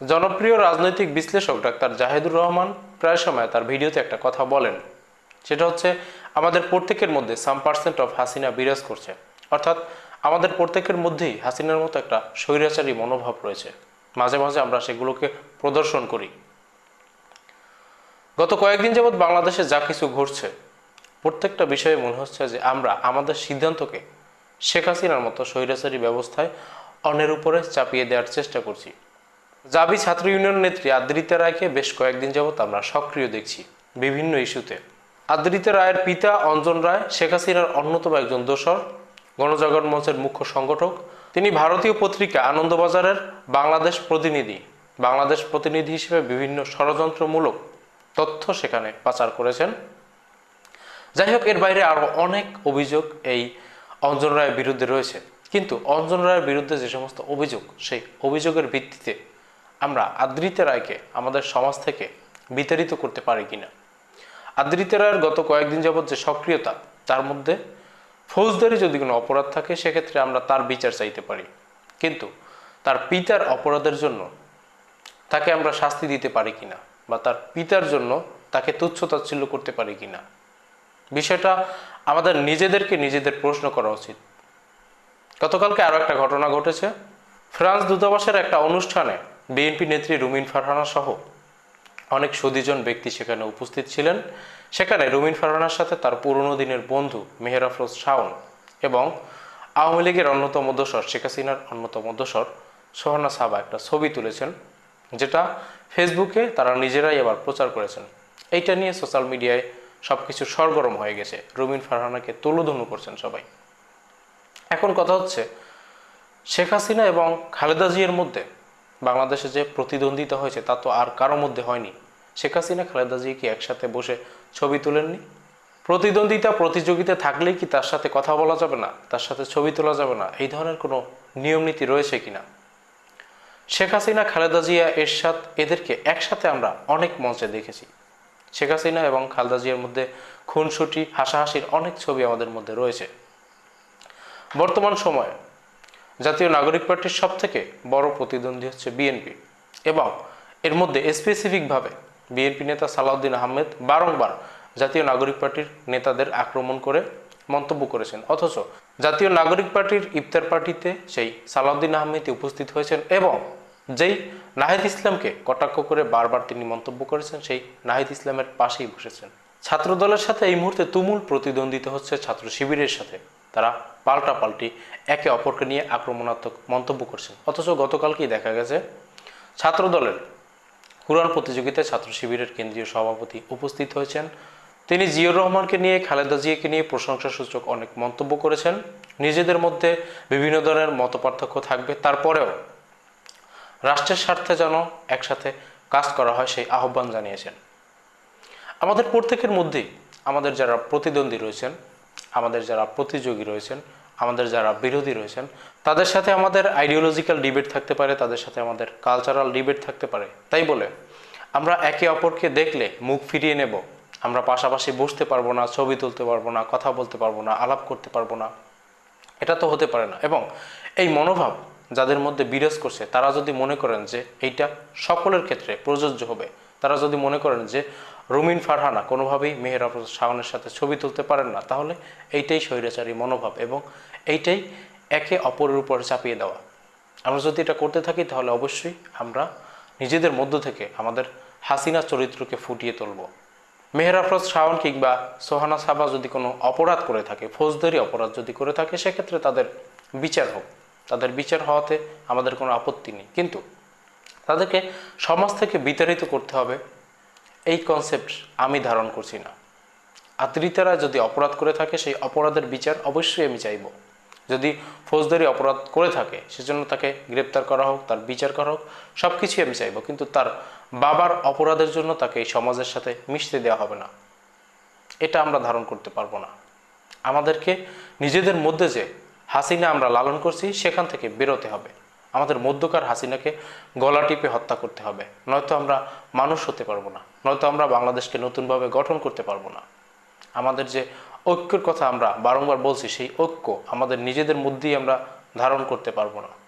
জনপ্রিয় রাজনৈতিক বিশ্লেষক ডাক্তার জাহিদুর রহমান প্রায় সময় তার ভিডিওতে একটা কথা বলেন। সেটা হচ্ছে, আমাদের প্রত্যেকের মধ্যে সাম পার্সেন্ট অফ হাসিনা বিরাজ করছে। অর্থাৎ, আমাদের প্রত্যেকের মধ্যেই হাসিনার মতো একটা স্বৈরাচারী মনোভাব রয়েছে। মাঝে মাঝে আমরা সেগুলোকে প্রদর্শন করি। গত কয়েকদিন যাবৎ বাংলাদেশে যা কিছু ঘটছে, প্রত্যেকটা বিষয়ে মনে হচ্ছে যে আমরা আমাদের সিদ্ধান্তকে শেখ হাসিনার মতো স্বৈরাচারী ব্যবস্থায় অন্যের উপরে চাপিয়ে দেওয়ার চেষ্টা করছি। জাবি ছাত্র ইউনিয়ন নেত্রী আদ্রিতা রায়কে বেশ কয়েকদিন যাবৎ আমরা সক্রিয় দেখছি বিভিন্ন ইস্যুতে। আদ্রিতা রায়ের পিতা অঞ্জন রায়, শেখ হাসিনার অন্যতম একজন দোসর, গণজাগরণ মঞ্চের মুখ্য সংগঠক। তিনি ভারতীয় পত্রিকা আনন্দবাজারের বাংলাদেশ প্রতিনিধি। বাংলাদেশ প্রতিনিধি হিসেবে বিভিন্ন ষড়যন্ত্রমূলক তথ্য সেখানে পাচার করেছেন। যাই হোক, এর বাইরে আরও অনেক অভিযোগ এই অঞ্জন রায়ের বিরুদ্ধে রয়েছে। কিন্তু অঞ্জন রায়ের বিরুদ্ধে যে সমস্ত অভিযোগ, সেই অভিযোগের ভিত্তিতে আমরা আদ্রিতা রায়কে আমাদের সমাজ থেকে বিতাড়িত করতে পারি কিনা? আদ্রিতা রায়ের গত কয়েকদিন যাবৎ যে সক্রিয়তা, তার মধ্যে ফৌজদারি যদি কোনো অপরাধ থাকে, সেক্ষেত্রে আমরা তার বিচার চাইতে পারি। কিন্তু তার পিতার অপরাধের জন্য তাকে আমরা শাস্তি দিতে পারি কিনা? বা তার পিতার জন্য তাকে তুচ্ছ তাচ্ছিল্য করতে পারি কিনা? বিষয়টা আমাদের নিজেদেরকে নিজেদের প্রশ্ন করা উচিত। গতকালকে আরও একটা ঘটনা ঘটেছে। ফ্রান্স দূতাবাসের একটা অনুষ্ঠানে বিএনপি নেত্রী রুমিন ফারহানা সহ অনেক সুদীজন ব্যক্তি সেখানে উপস্থিত ছিলেন। সেখানে রুমিন ফারহানার সাথে তার পুরনো দিনের বন্ধু মেহের আফরোজ শাওন এবং আওয়ামী লীগের অন্যতম দোসর শেখ হাসিনার অন্যতম দোসর সোহানা সাবা একটা ছবি তুলেছেন, যেটা ফেসবুকে তারা নিজেরাই আবার প্রচার করেছেন। এইটা নিয়ে সোশ্যাল মিডিয়ায় সব কিছু সরগরম হয়ে গেছে। রুমিন ফারহানাকে তুলোধনু করছেন সবাই। এখন কথা হচ্ছে, শেখ হাসিনা এবং খালেদা জিয়ার মধ্যে বাংলাদেশে যে প্রতিদ্বন্দ্বিতা হয়েছে, তা তো আর কারও মধ্যে হয়নি। শেখ হাসিনা, খালেদা জিয়া কি একসাথে বসে ছবি তুলেননি? প্রতিদ্বন্দ্বিতা, প্রতিযোগিতা থাকলেই কি তার সাথে কথা বলা যাবে না? তার সাথে ছবি তোলা যাবে না? এই ধরনের কোনো নিয়ম নীতি রয়েছে কিনা? শেখ হাসিনা, খালেদা জিয়া, এরশাদ এদেরকে একসাথে আমরা অনেক মঞ্চে দেখেছি। শেখ হাসিনা এবং খালেদা জিয়ার মধ্যে খুনসুটি, হাসাহাসির অনেক ছবি আমাদের মধ্যে রয়েছে। বর্তমান সময়ে জাতীয় নাগরিক পার্টির সব থেকে বড় প্রতিদ্বন্দ্বী হচ্ছে বিএনপি এবং এর মধ্যে স্পেসিফিকভাবে বিএনপি নেতা সালাউদ্দিন আহমেদ বারংবার জাতীয় নাগরিক পার্টির নেতাদের আক্রমণ করে মন্তব্য করেছেন। অথচ জাতীয় নাগরিক পার্টির ইফতার পার্টিতে সেই সালাউদ্দিন আহমেদ উপস্থিত হয়েছেন এবং যেই নাহিদ ইসলামকে কটাক্ষ করে বারবার তিনি মন্তব্য করেছেন, সেই নাহিদ ইসলামের পাশেই বসেছেন। ছাত্রদলের সাথে এই মুহূর্তে তুমুল প্রতিদ্বন্দ্বিতা হচ্ছে ছাত্র শিবিরের সাথে। তারা পাল্টা পাল্টি একে অপরকে নিয়ে আক্রমণাত্মক মন্তব্য করছেন। অথচ গতকালকেই দেখা গেছে, ছাত্রদলের কুরআন প্রতিযোগিতায় ছাত্র শিবিরের কেন্দ্রীয় সভাপতি উপস্থিত হয়েছেন। তিনি জিয়র রহমানকে নিয়ে, খালেদা জিয়াকে নিয়ে প্রশংসাসূচক অনেক মন্তব্য করেছেন। নিজেদের মধ্যে বিভিন্ন ধরনের মতপার্থক্য থাকবে। তারপরেও রাষ্ট্রের স্বার্থে যেন একসাথে কাজ করা হয় সেই আহ্বান জানিয়েছেন। আমাদের প্রত্যেকের মধ্যেই আমাদের যারা প্রতিদ্বন্দ্বী রয়েছেন আমাদের যারা প্রতিযোগী রয়েছেন, আমাদের যারা বিরোধী রয়েছেন, তাদের সাথে আমাদের আইডিওলজিক্যাল ডিবেট থাকতে পারে, তাদের সাথে আমাদের কালচারাল ডিবেট থাকতে পারে। তাই বলে, আমরা একে অপরকে দেখলে মুখ ফিরিয়ে নেব। আমরা পাশাপাশি বসতে পারব না, ছবি তুলতে পারব না, কথা বলতে পারব না, আলাপ করতে পারব না। এটা তো হতে পারে না। এবং এই মনোভাব যাদের মধ্যে বিরাজ করছে, তারা যদি মনে করেন যে এইটা সকলের ক্ষেত্রে প্রযোজ্য হবে, তারা যদি মনে করেন যে রুমিন ফারহানা কোনোভাবেই মেহের আফরোজ শাওনের সাথে ছবি তুলতে পারেন না। তাহলে এইটাই স্বৈরাচারী মনোভাব এবং এইটাই একে অপরের উপর চাপিয়ে দেওয়া। আমরা যদি এটা করতে থাকি, তাহলে অবশ্যই আমরা নিজেদের মধ্য থেকে আমাদের হাসিনা চরিত্রকে ফুটিয়ে তুলব। মেহের আফরোজ শাওন কিংবা সোহানা সাবা যদি কোনো অপরাধ করে থাকে, ফৌজদারি অপরাধ যদি করে থাকে, সেক্ষেত্রে তাদের বিচার হোক। তাদের বিচার হওয়াতে আমাদের কোনো আপত্তি নেই। কিন্তু তাদেরকে সমাজ থেকে বিতাড়িত করতে হবে। এই কনসেপ্ট আমি ধারণ করছি না। আত্মীয়তারা যদি অপরাধ করে থাকে, সেই অপরাধের বিচার অবশ্যই আমি চাইব। যদি ফৌজদারি অপরাধ করে থাকে, সেজন্য তাকে গ্রেপ্তার করা হোক, তার বিচার করা হোক সব কিছুই আমি চাইব। কিন্তু তার বাবার অপরাধের জন্য তাকে এই সমাজের সাথে মিশতে দেওয়া হবে না। এটা আমরা ধারণ করতে পারব না। আমাদেরকে নিজেদের মধ্যে যে হাসিনা আমরা লালন করছি, সেখান থেকে বেরোতে হবে। আমাদের মধ্যকার হাসিনাকে গলা টিপে হত্যা করতে হবে। নয়তো আমরা মানুষ হতে পারব না। নয়তো আমরা বাংলাদেশকে নতুনভাবে গঠন করতে পারব না। আমাদের যে ঐক্যের কথা আমরা বারংবার বলছি, সেই ঐক্য আমাদের নিজেদের মধ্যেই আমরা ধারণ করতে পারব না।